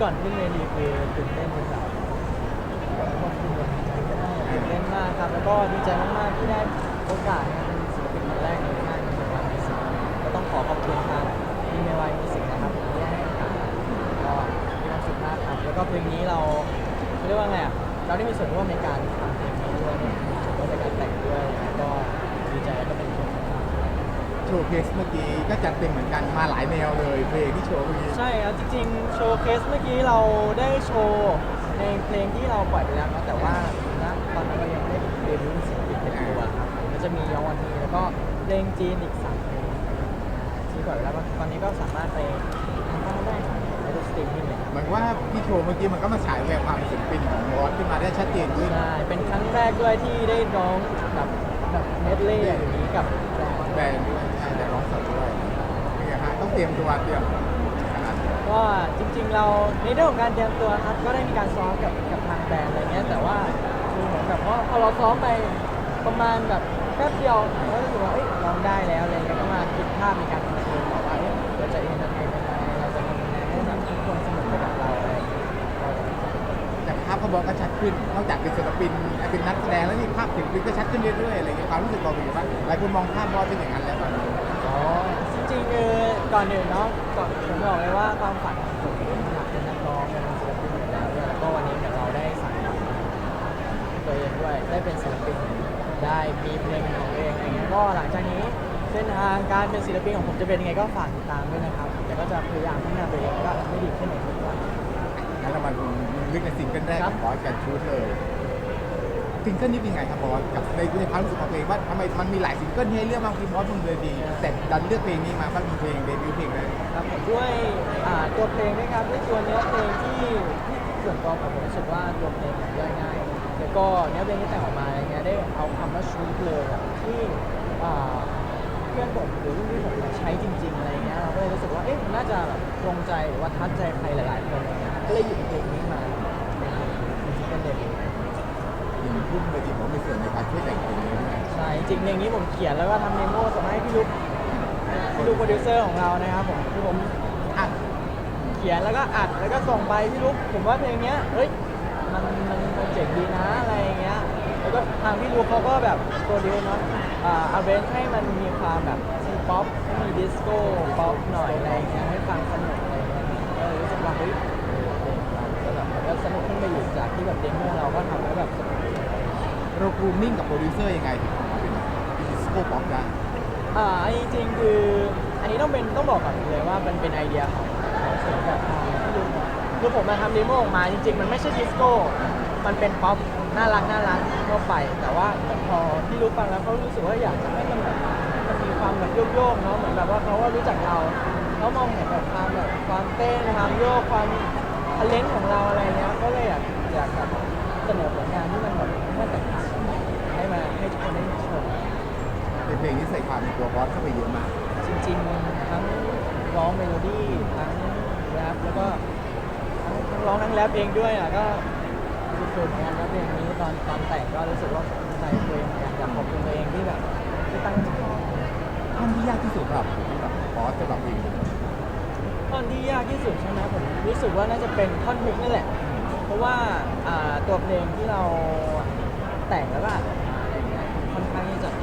ก่อนขึ้นเวทีคือตื่นเต้นจนแบบควบคุมลมหายใจไม่ได้ตื่นเต้นมากครับ แล้วก็ดีใจมากๆที่ได้โอกาสนะเป็นศิลปินคนแรกในค่ายมิววันมิวสิกก็ต้องขอขอบคุณทางมีเมวายมิวสิกนะครับที่ให้โอกาสก็มีความสุขมากครับ แล้วก็เพลงนี้เราเรียกว่าไงอะเราได้มีส่วนร่วมในการทำเพลงนี้ด้วยร่วมในการแต่งด้วยแล้วก็ดีใจแล้วก็ โชว์เคสเมื่อกี้ก็จัดเต็มเหมือนกันมาหลายแนวเลยเพลงที่โชว์เมื่อกี้ ใช่ครับจริงๆ โชว์เคสเมื่อกี้เราได้โชว์ในเพลงที่เราปล่อยไปแล้วนะแต่ว่าณตอนนั้นเรายังไม่ได้เดบิวต์ศิลปินเป็นตัวครับก็จะมียองวันนีแล้วก็เพลงจีนอีกสามเพลงที่ปล่อยไปแล้วก็ตอนนี้ก็สามารถไปทำได้ครับในดูสตรีมมิ่งเลย เหมือนว่าพี่โชว์เมื่อกี้มันก็มาฉายแววความศิลปินของมอสขึ้นมาได้ชัดเจนขึ้น ใช่ เป็นครั้งแรกด้วยที่ได้ร้องแบบแบบเมดเล่อย่างนี้กับแบรนด์แบรนด์ด้วย รียมตัวเตรียมก็จริงๆเราในเรื่องของการเตรียมตัวครับก็ได้มีการซ้อมกับกับทางแบรนด์อะไรเงี้ยแต่ว่าคือเหมือนแบบว่าพอเราซ้อมไปประมาณแบบแป๊บเดียวเราก็รู้สึกว่าเอ้ยร้องได้แล้วอะไรเงี้ยก็มาคิดภาพในการทำเพลงบอกว่าเอ้ยเราจะเอนเตอร์เทนยังไงเราจะทำยังไงให้แบบทุกคนสนุกไปกับเราอะไรเงี้ยแต่ภาพเขาบอกก็ชัดขึ้นนอกจากเป็นศิลปินเป็นนักแสดงแล้วนี่ภาพศิลปินก็ชัดขึ้นเรื่อยๆอะไรเงี้ยความรู้สึกเราเป็นยังไงบ้างหลายคนมองภาพบอสเป็นอย่างนั้นแล้วตอนนี้ คือก่อนอื่นเนาะก่อนผมบอกเลยว่าความฝันของผมอยากเป็นนักร้องเป็นศิลปินอยู่แล้วด้วยแล้วก็วันนี้เนี่ยเราได้สั่งตัวเองด้วยได้เป็นศิลปินได้มีเพลงของตัวเองอะไรเงี้ยก็หลังจากนี้เส้นทางการเป็นศิลปินของผมจะเป็นยังไงก็ฝากติดตามด้วยนะครับแต่ก็จะพยายามพัฒนาตัวเองก็ไม่ดีขึ้นในทุกวัน งั้นเรามาลึกในซิงเกิลแรกครัของบอสกันชูดเลย ซิงเกิลนี้เป็นไงครับบอสกับในในความรู้สึกของเพลงว่าทำไมมันมีหลายซิงเกิลให้เลือกบางทีบอสมึงเลยดี แต่ดันเลือกเพลงนี้มาว่าเป็นเพลงเดบิวต์เพลงเลยครับผมด้วยอ่าตัวเพลงด้วยครับด้วยตัวเนื้อเพลงที่ที่ส่วนตัวผมรู้สึกว่าตัวเพลงเนี่ยย่อยง่ายแล้วก็เนื้อเพลงที่แต่งออกมาอะไรเงี้ยได้เอาคำว่าชูดเลยอะที่อ่าเพื่อนผมหรือรุ่นพี่ผมใช้จริง ๆอะไรเงี้ยเราก็เลยรู้สึกว่าเอ๊ะมันน่าจะแบบตรงใจหรือว่าทัดใจใครหลายๆคนอะไรเงี้ยก็เลยหยิบเพลงนี้มาเป็นซิงเกิลเดบิวต์ พุ่มเลยจริงผมมีส่วนในการช่วยแต่งเพลงนี้ด้วยใช่จริงๆเพลงนี้ผมเขียนแล้วก็ทำเดโมส่งให้พี่ลุกพี่ลุกโปรดิวเซอร์ของเรานะครับผมคือผมอัดเขียนแล้วก็อัดแล้วก็ส่งไปพี่ลุกผมว่าเพลงเนี้ยเฮ้ยมันมันมันเจ๋งดีนะอะไรอย่างเงี้ยแล้วก็ทางพี่ลุกเขาก็แบบโปรดิวเนาะอ่าเอาเบนให้มันมีความแบบซีป๊อปมีดิสโก้ป๊อปหน่อยอะไรอย่างเงี้ยให้ฟังสนุกอะไรอย่างเงี้ยก็เลยรู้สึกว่าเฮ้ยเออเพลงเรากแบบมันก็สนุกขึ้นไปอยู่จากที่แบบเดโมเราก็ทำแล้วแบบสนุก เรากรูมมิ่งกับโปรดิวเซอร์ยังไงถึงมาเป็นดิสโก้ป๊อปได้อ่าอันนี้จริงๆคืออันนี้ต้องเป็นต้องบอกก่อนเลยว่ามันเป็นไอเดียของของเสียงแบบทางพี่ลุงคือผมมาทำเดโมออกมาจริงๆ มันไม่ใช่ดิสโก้ มันเป็นป๊อปน่ารักน่ารักทั่วไป แต่ว่าพอพี่รู้ฟังแล้วเขารู้สึกว่าอยากจะให้มันแบบมันมีความแบบโยกๆเนาะเหมือนแบบว่าเขาว่ารู้จักเราเขามองเห็นแบบความแบบความเต้นความโยกความทะเลนของเราอะไรเงี้ยก็เลยอยากอยากแบบเสนอผลงานที่มันแบบไม่แตกต่างกันให้มาให้ทุกคนได้ชม เพลงที่ใส่ความเป็นตัวบอสเข้าไปเยอะมากจริงๆ ทั้งร้องเมโลดี้ทั้งแรปแล้วก็ทั้งทั้งร้องทั้งแรปเองด้วยอะก็สุดๆเหมือนกันครับเพลงนี้ตอนตอนแต่งก็รู้สึกว่าใจตัวเองเหมือนกันอยากขอบคุณตัวเองที่แบบที่ตั้งใจท่อนที่ยากที่สุดสำหรับรับบอสสำหรับเพลงนี้ท่อนที่ยากที่สุดใช่ไหมผมรู้สึกว่าน่าจะเป็นท่อนฮุกนี่แหละ เพราะว่าอ่าตัวเพลงที่เราแต่งแล้วก็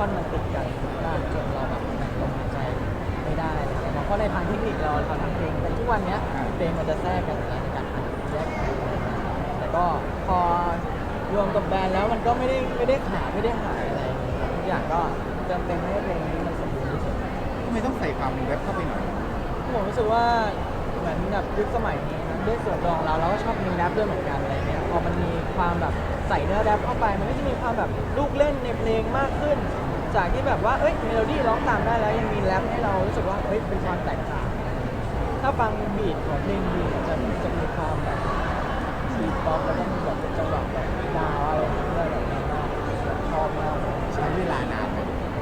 ท่อนมันติดกันได้จนเราแบบแบ่งลมหายใจไม่ได้อะไรเงี้ยเพราะในทางเทคนิคเราเราทำเพลงแต่ทุกวันเนี้ยเพลงมันจะแทรกกันในการแยกกันแต่ก็พอรวมกับแบรนด์แล้วมันก็ไม่ได้ไม่ได้ขาดไม่ได้หายอะไรทุกอย่างก็เติมเต็มให้เพลงนี้มันสมบูรณ์ที่สุดทำไมต้องใส่ความแรปเข้าไปหน่อยผมรู้สึกว่าเหมือนแบบยุคสมัยนี้นะด้วยส่วนตัวของเราเราก็ชอบเพลงแรปด้วยเหมือนกันอะไรเงี้ยพอมันมีความแบบใส่เนื้อแรปเข้าไป มันก็จะมีความแบบลูกเล่นในเพลงมากขึ้น จากที่แบบว่าเอ้ยเมโลดี้ร้องตามได้แล้วยังมีแรปให้เรารู้สึกว่าเฮ้ยเป็นความแตกต่าง ถ้าฟังบีทของเพลงบีทจะจะมีความแบบทีป๊อปแล้วก็มีแบบเป็นจังหวะแบบดาวอะไรอย่างเงี้ยแบบนั้นมากชอบมากใช้เวลานานไหม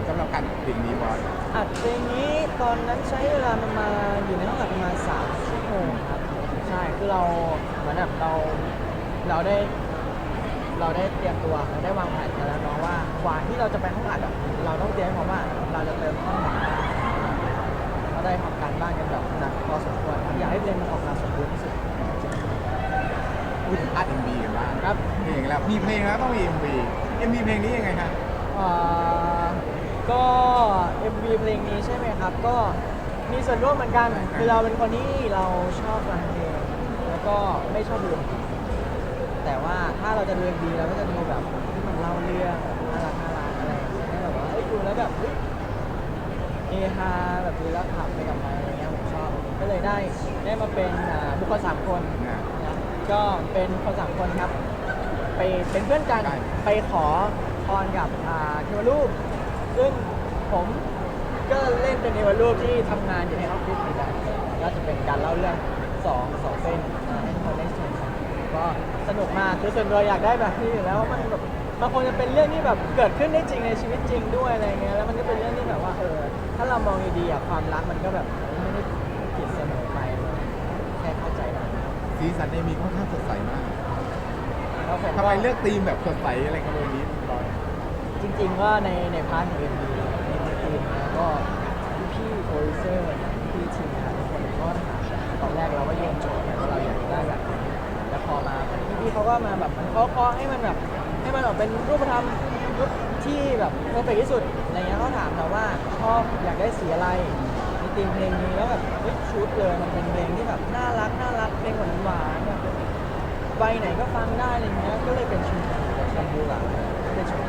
สำหรับการเพลงนี้บอสอัดเพลงนี้ตอนนั้นใช้เวลาประมาณอยู่ในห้องอัดประมาณสามชั่วโมงครับใช่คือเราเหมือนแบบเราเราได้ เราได้เตรียมตัวเราได้วางแผนกันแล้วเนาะว่ากว่าที่เราจะไปห้องอัดอะเราต้องเตรียมพร้อมว่าเราจะเติมท่อนไหนเราได้ทำการบ้านกันแบบหนักพอสมควรครับอยากให้เพลงมันออกมาสมบูรณ์ที่สุดพูดถึงพาร์ทเอ็มบีกันบ้างครับเพลงแล้วมีเพลงแล้วต้องมีเอ็มบีเอ็มบีเพลงนี้ยังไงฮะอ่าก็ MV เพลงนี้ใช่ไหมครับ ก็มีส่วนร่วมเหมือนกัน คือเราเป็นคนที่เราชอบฟังเพลงแล้วก็ไม่ชอบดู แต่ว่าถ้าเราจะดู MV เราก็จะดูแบบที่มันเล่าเรื่องน่ารักน่ารักอะไรอย่างเงี้ยให้แบบว่าเอ้ยดูแล้วแบบเฮ้ยเฮฮาแบบดูแล้วขับไปกับมันอะไรเงี้ยผมชอบ ก็เลยได้ได้มาเป็นอ่าบุคคลสามคนนะก็เป็นคนสามคนครับ ไปเป็นเพื่อนกันไปขอพรกับอ่าเทวรูป ซึ่งผมก็เล่นเป็นเทวรูปที่ทำงานอยู่ในออฟฟิศเหมือนกันก็จะเป็นการเล่าเรื่องสองสองเส้นอ่าให้ทุกคนได้ชม กันก็สนุกมากคือส่วนตัวอยากได้แบบนี้อยู่แล้วมันแบบมันคงจะเป็นเรื่องที่แบบเกิดขึ้นได้จริงในชีวิตจริงด้วยอะไรเงี้ยแล้วมันก็เป็นเรื่องที่แบบว่าเออถ้าเรามองดีๆอะความรักมันก็แบบไม่ได้ผิดเสมอไปแค่เข้าใจกันสีสันเอ็มบีค่อนข้างสดใสมากแล้วผมทำไมเลือกธีมแบบสดใสอะไรกันเลยนี้บอยจริงๆว่าในในพาร์ทของเอ็มวีในในทีมนะก็พี่โปรดิวเซอร์พี่ทีมงานทุกคนก็ถามตอนแรกเราก็โยนโจทย์ พี่เขาก็มาแบบมันเคาะๆให้มันแบบให้มันออกเป็นรูปธรรมรูปที่แบบเพอร์เฟกที่สุดอะไรเงี้ยเขาถามเราว่าชอบอยากได้สีอะไรในทีมเพลงนี้แล้วแบบเฮ้ยชุดเลยมันเป็นเพลงที่แบบน่ารักน่ารักเพลงหวานๆแบบใบไหนก็ฟังได้อะไรเงี้ยก็เลยเป็นชุดชมพูอะเป็นชุด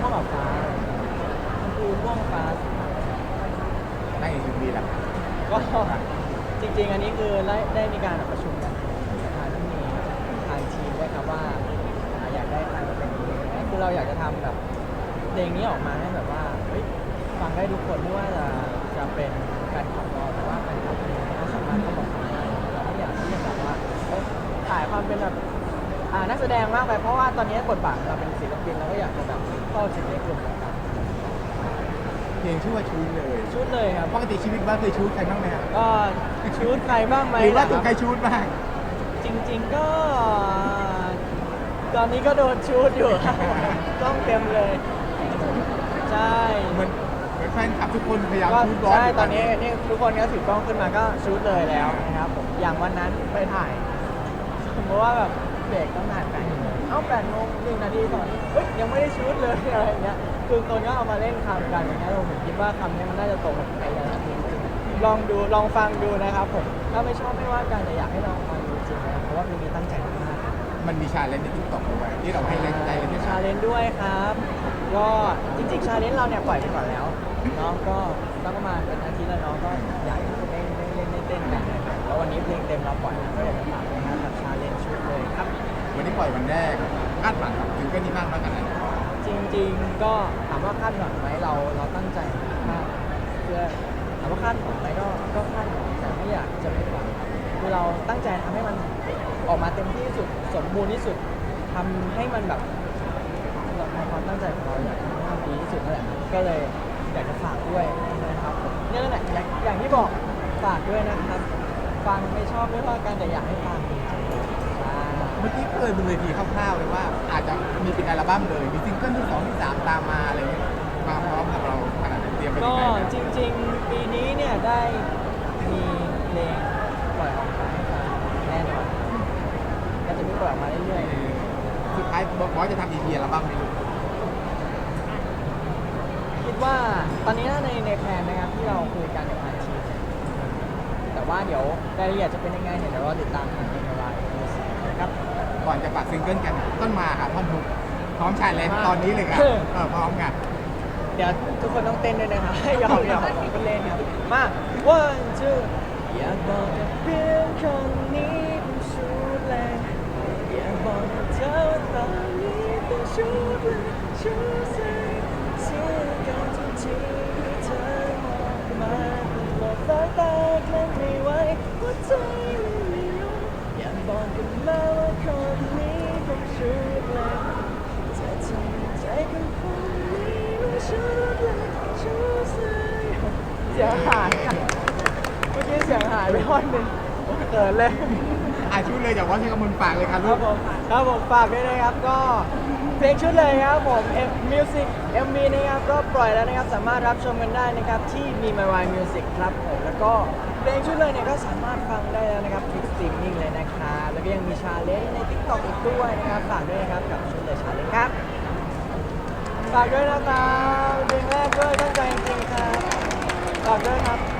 ม่วงกับฟ้าชมันคือม่วงฟ้านั่งเอ็มบีแหละก็จริงๆ อันนี้คือได้ได้มีการประชุมกันกับทางที่มีทางทีมด้ วยครับว่าอ่าอยากได้ทางเป็นยังไงคือเราอยากจะทำแบบเพลงนี้ออกมาให้แบบว่าเฮ้ยฟังได้ทุกคนไม่ว่าจะจะเป็นการขับรถหรือว่าการขับเพลงก็สามารถเข้ามาฟังได้เราไม่อยากที่จะแบบว่าเอ้ยถ่ายความเป็นแบบอ่านักแสดงมากไปเพราะว่าตอนนี้บทบาทเราเป็นศิลปินเราก็อยากจะแบบเข้าถึงในกลุ่มต่างเพลงชื่อว่าชูเลยๆชุดเลยครับ ปกติชีวิตบ้านเคยชูใครบ้างไหมครับก็ชุดใครบ้างไหมหรือว่าล่ะถูกใครครับชูบ้างจริง ๆ ก็ ตอนนี้ก็โดนชุดอยู่ครับต้องเต็มเลย ใช่เหมือนเหมือนแฟนคลับทุกคนพยายามก็ชูบอสใช่ตอนนี้นี่ทุกคนก็ถือกล้องขึ้นมาก็ชุดเลยแล้วนะครับผมอย่างวันนั้นไปถ่ายสมมติว่าแบบเบรกต้องถ่ายแปดโมงเอ้าแปดโมงหนึ่งนาทีก่อนเฮ้ยยังไม่ได้ชุดเลยอะไรอย่างเงี้ยคือคนก็เอามาเล่นคำกันอย่างเงี้ยผมคิดว่าคำนี้มันน่าจะตรงกับไอ้อย่างจริงๆลองดูลองฟังดูนะครับผมถ้าไม่ชอบไม่ว่ากันแต่อยากให้ลองฟังดูจริงๆนะครับเพราะว่าเพลงนี้ตั้งใจมากๆ มันมีชาเลนจ์ในทิกตอกด้วยที่เราให้แรงใจเลยมีที่ชาเลนจ์ด้วยครับ ก็จริงๆชาเลนจ์เราเนี่ยปล่อยไปก่อนแล้วน้องก็ตั้งประมาณเป็นอาทิตย์แล้วน้องก็อยากให้ทุกคนได้ได้เล่นได้เต้นกันนะครับแล้ววันนี้เพลงเต็มเราปล่อยแล้วก็อยากจะฝากด้วยนะครับกับชาเลนจ์ชุดเลยครับ วันนี้ปล่อยวันแรกคาดหวังกับถึงก็นี่มากน้อยขนาดไหนจริงๆก็ถามว่าคาดหวังไหมเราเราตั้งใจมากเพื่อถามว่าคาดหวังไหมก็ก็คาดหวังแต่ไม่อยากจะไม่หวังคือเราตั้งใจทำให้มันออกมาเต็มที่ที่สุดสม บูรณ์ที่สุดทำให้มันแบบเราในความตั้งใจของเราอยากทำให้มันดีที่สุดนั่นแหละก็เลยอยากจะฝากด้วยนะครับผมเนี่ยนั่นแหละอย่างอย่างที่บอกฝากด้วยนะครับ ฟังไม่ชอบไม่ว่ากันแต่อยากให้ฟังจริงๆใช่เมื่อกี้เคยบนเวทีคร่าวๆเลยว่า อาจจะมีเป็นอัลบั้มเลยมีซิงเกิลที่สองที่สามตามมาอะไรเงี้ยมาพร้อมกับเราขนาดไหนเตรียมไปถึก็งไหนแล้วจริง ๆ ปีนี้เนี่ยได้มีเพลงปล่อยออกมาให้ฟังแน่นอน ก็จะมีปล่อยออกมาเรื่อยๆสุดท้ายบอสจะทำอีพีอัลบั้มไหมลูกคิดว่าตอนนี้ในในแพลนนะครับที่เราคุยกันกับทางทีมเนี่ยแต่ว่าเดี๋ยวรายละเอียดจะเป็นยังไงเนี่ยเดี๋ยวเราติดตามทางในไลน์นะครับก่อนจะฝากซิงเกิลกันต้นมาหาท่อนฮุกพร้อมชาเลนจ์ตอนนี้เลยครับเออพร้อมกันเดี๋ยวทุกคนต้องเต้นด้วยนะครับยอมยอมผมก็เล่นครับมา one two อยากบอกกับเพียงคนนี้เป็นชุดแรกอยากบอกกับเธอว่าตอนนี้เป็นชุดแรกชุดแรก เสียกันทุกทีที่เธอมองมาหลบสายตาเคลื่อนไม่ไหวหัวใจมันไม่ยอมอยากบอกกันมาว่าคนนี้เป็นชุดแรกจะทำใจกันคนนี้มันชุดแรกชุดใส่เสียงหายอะเมื่อกี้เสียงหายไปท่อนหนึ่งโอ้เกิดเลยอะชุดเลยจากว่าใช้กำมือฝากเลยครับคลูรักบผมครับผมฝากด้วยนะครับก็ เพลงชุดเลยครับผมมิวสิกเอ็มวีนะครับก็ปล่อยแล้วนะครับสามารถรับชมกันได้นะครับที่ มีมาวายมิวสิกครับผมแล้วก็เพลงชุดเลยเนี่ยก็สามารถฟังได้แล้วนะครับทุกสตรีมมิ่งเลยนะครับแล้วก็ยังมีชาเลนจ์ใน TikTok อีกด้วยนะครับฝากด้วยนะครับกับชุดเดอะชาเลนจ์ครับฝากด้วยนะครับเพลงแรกด้วยตั้งใจจริงๆครับฝากด้วยครับ